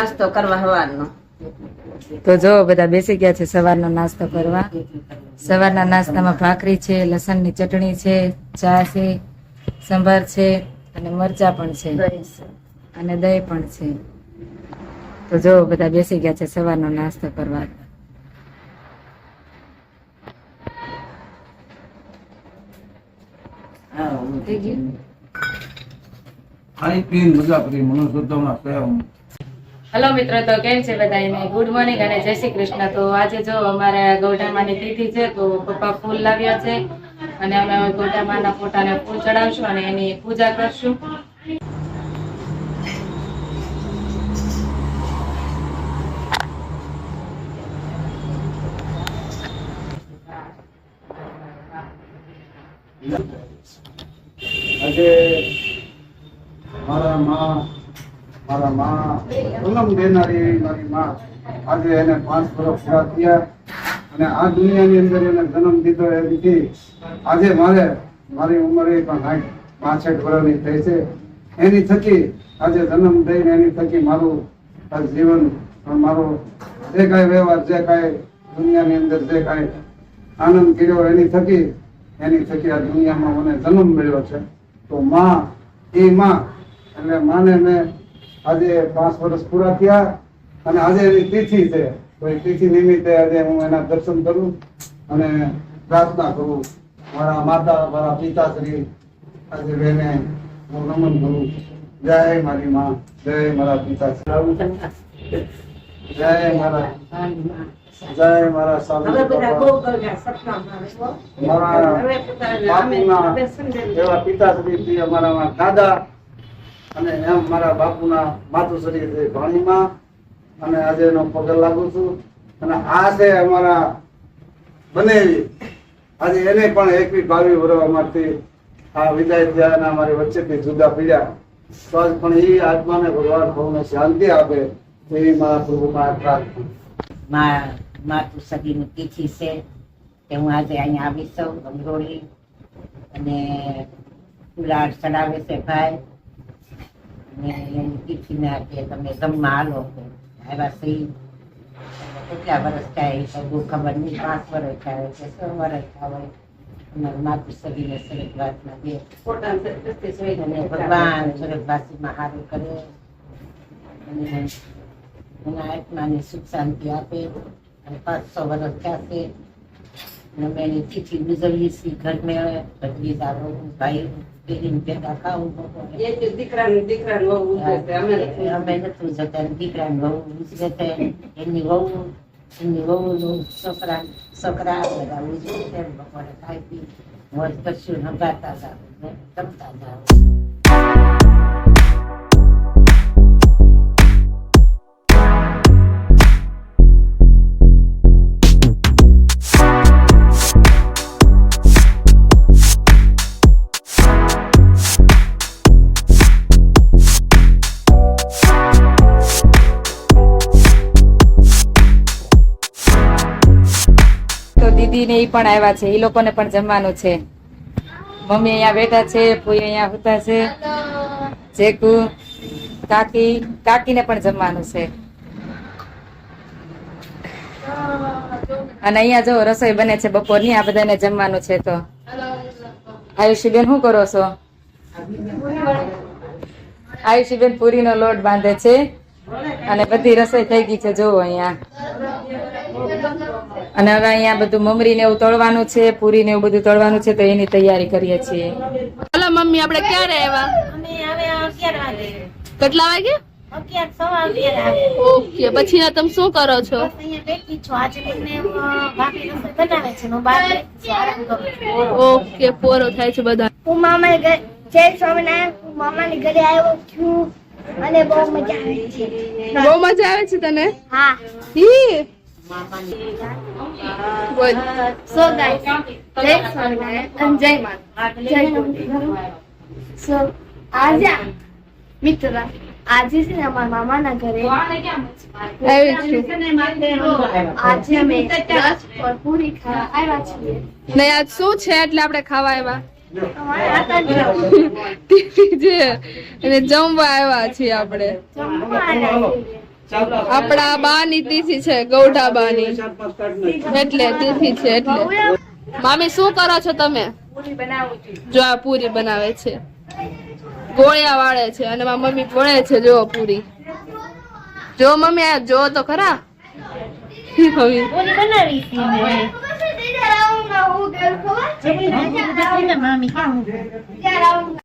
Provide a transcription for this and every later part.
નાસ્તો કરવા સવારનો તો જો બધા બેસી ગયા છે સવારનો નાસ્તો કરવા. સવારના નાસ્તામાં ભાખરી છે લસણની ચટણી છે ચા છે સંભાર છે અને મરચા પણ છે. અને દહીં પણ છે. તો જો બધા બેસી ગયા છે સવારનો નાસ્તો કરવા. થઈ ગયું મજા કરી સેવા હેલો મિત્રો, તો કેમ છે બધાને ગુડ મોર્નિંગ અને જય શ્રી કૃષ્ણ. તો આજે જો અમારે ગૌઢામાની તિથિ છે, તો પપ્પા ફૂલ લાવ્યા છે અને અમે ગૌઢામાના ફોટાને ફૂલ ચડાવશું અને એની પૂજા કરશું. આજે મારા માં મારા માં પૂનમ દેનારી મારી માં આજે એને પાંચ વર્ષ પૂરા થયા અને આ દુનિયાની અંદર એને જન્મ દીધો એથી આજે મારે મારી ઉંમરે પણ સાઠ પાસઠ વર્ષની થઈ છે. એની થકી આજે જન્મ દઈને એની થકી મારું જીવન મારો જે કાંઈ વ્યવહાર, જે કાંઈ દુનિયાની અંદર જે કાંઈ આનંદ કર્યો એની થકી એની થકી આ દુનિયામાં મને જન્મ મળ્યો છે. તો માં, એ માં, એટલે માને મેં આજે પાંચ વર્ષ પૂરા થયા અને આજે એની તિથિ છે. તો એ તિથિ નિમિત્તે આજે હું એના દર્શન કરું અને પ્રાર્થના કરું. મારા માતા મારા પિતાશ્રી આજે બેને હું નમન કરું. જય મારી માં જય મારા પિતાશ્રી. જય મારા જય મારા હો. મારા બાપુના એવા પિતાશ્રી અમારા દાદા અને એમ મારા બાપુના માતુશ્રી ભાણીમાં અને આજે એનો પગલ લાગુ છું. અને આ છે અમારા બનેવી આજે એને પણ એકવી બાવી વર્ષ અમારથી આ વિદાય થયા અને અમારી વચ્ચેથી જુદા પીડ્યા. તો પણ એ આત્માને ભગવાન ભવને શાંતિ આપે. એવી મારા પ્રભુમાં પ્રાર્થના. માતું સદીની તિથિ છે કે હું આજે અહીંયા આવી છું ગમરોળી અને ફુલાર ચડાવે છે ભાઈ. વર્ષ થાય તો બહુ ખબર નહીં, પાંચ વર્ષ થાય કે કરે. અને એના આત્માને સુખ શાંતિ આપે. અને પાંચસો વર્ષ થશે અમે એની તિથિ ઉજવીએ છીએ ઘર મેળે બધી દારો ભાઈ બેન ભેગા ખાવું અમે નથી જતા દીકરા વહુ ઉજવે છે એની વહુ એની વહુ સકરા સકરા બધા ઉજવે છે બપોરે ખાઈ પી મોજ કરશું હગાતા જાવ ને જમતા જાવ પણ આવ્યા છે, એ લોકોને પણ જમવાનું છે. મમ્મી અહીંયા બેઠા છે ફૂઈ અહીંયા હોતા છે, જેકુ, કાકી, કાકીને પણ જમવાનું છે. અને અહીંયા જો રસોઈ બને છે બપોરની, આ બધાને જમવાનું છે તો. આયુષીબેન શું કરો છો? આયુષીબેન પૂરીનો લોટ બાંધે છે. અને બધી રસોઈ થઈ ગઈ છે જોવો અહીંયા. અને હવે અહીંયા બધું મમરી ને એવું તળવાનું છે પૂરી ને એવું બધું તળવાનું છે તો એની તૈયારી કરીએ છીએ. હલો મમ્મી આપણે ક્યારે આવ્યા? કેટલા વાગે? ઓકે પછી તમે શું કરું છું? ઓકે પોરો થાય છે બધા હું મામા જય સ્વામિનારાયણ. મામા ની ઘરે આવ્યો છું. અને બહુ મજા આવે છે. બહુ મજા આવે છે તને? હા. હી બોલ. સો ગાઈસ જય સ્વામિનારાયણ જય માતા જય સો આજે મિત્ર આજે છે ને અમારા મામાના ઘરે. આજે અમે રસ પર પૂરી ખાવા આવ્યા છીએ. નહીં આજ શું છે એટલે આપણે ખાવા આવ્યા? જમવા આવ્યા છીએ આપણે. આપણા બાની તિથિ છે, ગૌઢા બાની. એટલે તિથિ છે, એટલે. મામી, શું કરો છો તમે? જો આ પૂરી બનાવે છે. ગોળિયા વાળે છે અને મારી મમ્મી વળે છે, જો પૂરી. જો મમ્મી, આ જો તો ખરા. મમ્મી માં હું ગયો ખબર છે ને મમ્મી ક્યાં હું ગયો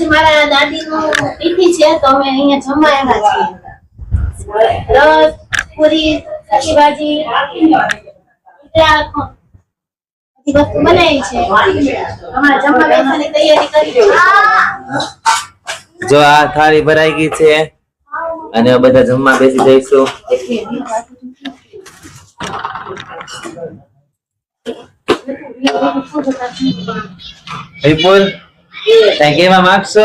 આજે મારા દાદી નું તિથિ છે તો અમે અહીંયા જમવા આવ્યા છીએ. રસ પૂરી સાચી ભાજી બધી વસ્તુ બનાવી છે. અમારા જમવા બેસવાની તૈયારી કરી જો આ થાળી ભરાઈ ગઈ છે અને બધા જમવા બેસી જઈશું. વિપુલ? કઈ કેવા માંગશો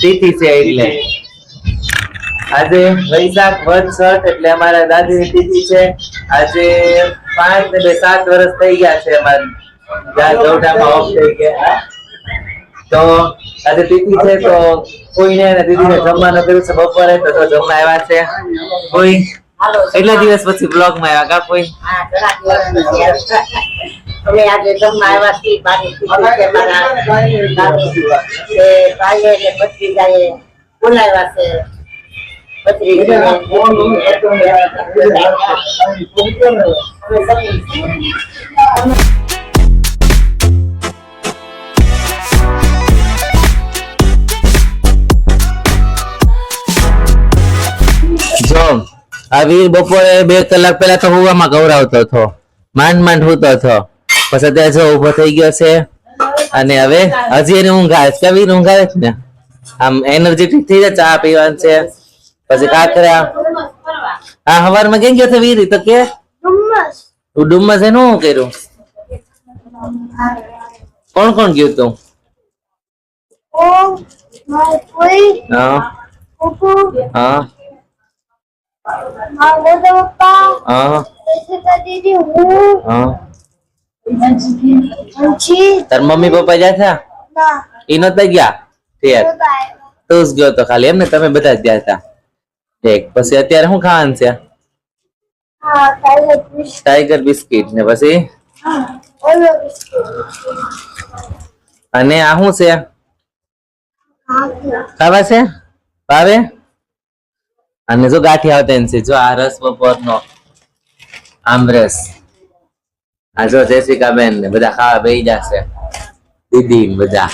તિથિ છે એટલે. આજે વૈશાખ વદ છઠ એટલે અમારા દાદીની તિથિ છે. આજે પાંચ ને બે સાત વર્ષ થઈ ગયા છે અમારી. જ્યાં ગૌઢામાં ઓફ થઈ ગયા. તો આજે તિથિ છે તો કોઈને અને દીદીને જમવાનું કર્યું છે બપોરે તો જમવા આવ્યા છે. કોઈ? એટલા દિવસ પછી બ્લોગમાં આવ્યા કા કોઈ? અમે આજે જમવા આવ્યા છીએ બાની તિથિ છે મારા. તે ભાઈએ ને ભત્રીજાએ બોલાવ્યા છે ભત્રીજીને. અમે આ વીર બપોરે બે કલાક પહેલા તો હુવામાં ગૌરાવતો હતો માંડ માંડ હોતો હતો પછી ત્યાં જો ઊભો થઈ ગયો છે. અને હવે હજી એને ઊંઘ આવે છે. કે વીર ઊંઘ આવે છે ને? આમ એનર્જેટિક થઈ જાય ચા પીવાનું છે. પછી કાકરા હા હવારમાં કેમ ગયો છે વીર? તો કે ડુમ્મસ. એનું શું કર્યું? કોણ કોણ ગયું તું? હા. હા. હા. હા. તાર મમ્મી પપ્પા જ્યાં હતા ઈ નતા ગયા? ઠીક તું જ ગયો તો ખાલી. એમ ને તમે બધા ગયા હતા ઠીક. પછી અત્યારે શું ખાવાનું છે? ટાઈગર બિસ્કિટ ને પછી? અને આ શું છે? ખાવા છે? ભાવે? અને જો ગાંઠિયા આવતા છે. જો આ રસ બપોરનો આમરસ. આ જો જયશ્રિકા બેન ને બધા ખાવા બેહી જશે. દીદી બધા.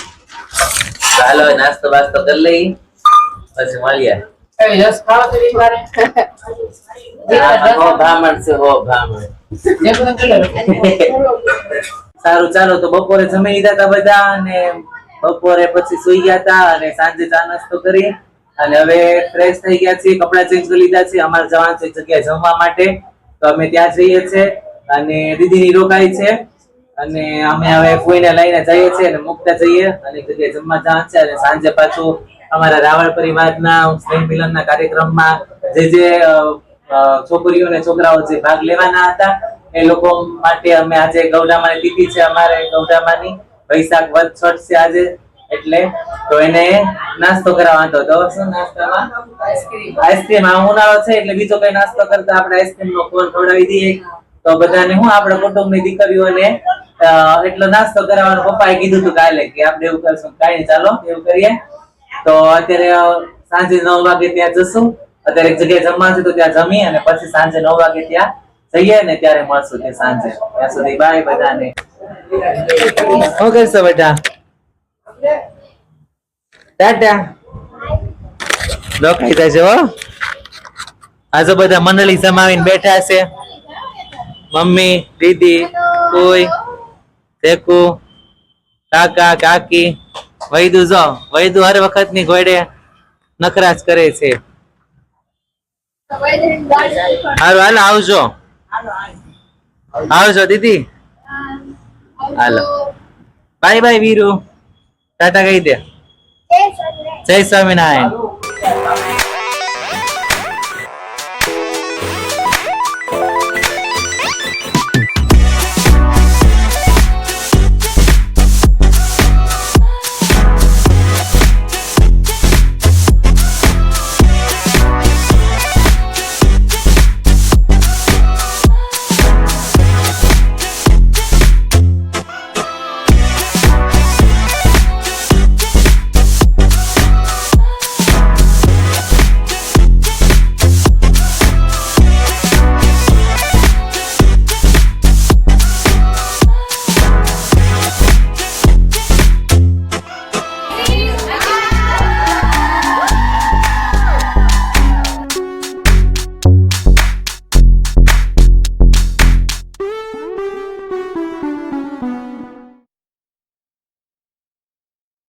ચાલો નાસ્તો બાસ્તો કરી લઈ પછી મળીએ. સારું ચાલો તો બપોરે જમી લીધા હતા બધા અને બપોરે પછી સુઈ ગયા હતા અને સાંજે ચા નાસ્તો કરી. અને હવે ફ્રેશ થઈ ગયા છીએ કપડા ચેન્જ કરી લીધા છે અમારે જવાનું છે જગ્યાએ જમવા માટે. તો અમે ત્યાં જઈએ છીએ. અને દીદીની રોકાઈ છે. અને અમે હવે કોઈને લઈને જઈએ છીએ અને મુકતા જઈએ. અને જગ્યાએ જમવા જવાનું છે અને સાંજે પાછું અમારા રાવળ પરિવારના સ્નેહ મિલનના કાર્યક્રમમાં જે જે છોકરીઓ અને છોકરાઓ જે ભાગ લેવાના હતા એ લોકો માટે અમે આજે ગૌડામાની તિથિ છે અમારે ગૌડામાની વૈશાખ વદ છઠ છે આજે. એટલે તો એને નાસ્તો કરાવવાનો હતો. તો શું નાસ્તામાં આઈસ્ક્રીમ આ ઉનાળો છે એટલે બીજો કઈ નાસ્તો કરતા આપણે આઈસ્ક્રીમ નો કોન ખવડાવી દઈએ. તો બધાને હું આપણે કુટુંબની દીકરીઓને એટલો નાસ્તો કરાવવાનો પપ્પાએ કીધું હતું કાલે કે આપણે એવું કરશું. કાંઈ ચાલો, એવું કરીએ. તો અત્યારે સાંજે નવ વાગે ત્યાં જશું. અત્યારે એક જગ્યાએ જમવા છે તો ત્યાં જમી અને પછી સાંજે નવ વાગે ત્યાં જઈએ ને ત્યારે મળશું તે સાંજે. ત્યાં સુધી બાય બધાને. શું કરશો બેટા? ટાટા. રોકાઈ જજો, હો. આજે બધા મંડળી જમાવીને બેઠા છે. મમ્મી દીદી કોઈ તેકુ કાકા કાકી વૈદુ જો વૈદુ હર વખતની ઘોડે નખરાજ કરે છે. હારું હાલો આવજો. આવજો. દીદી. હાલો. Bye bye Viru. ટાટા કહી દે. જય સ્વામિનારાયણ.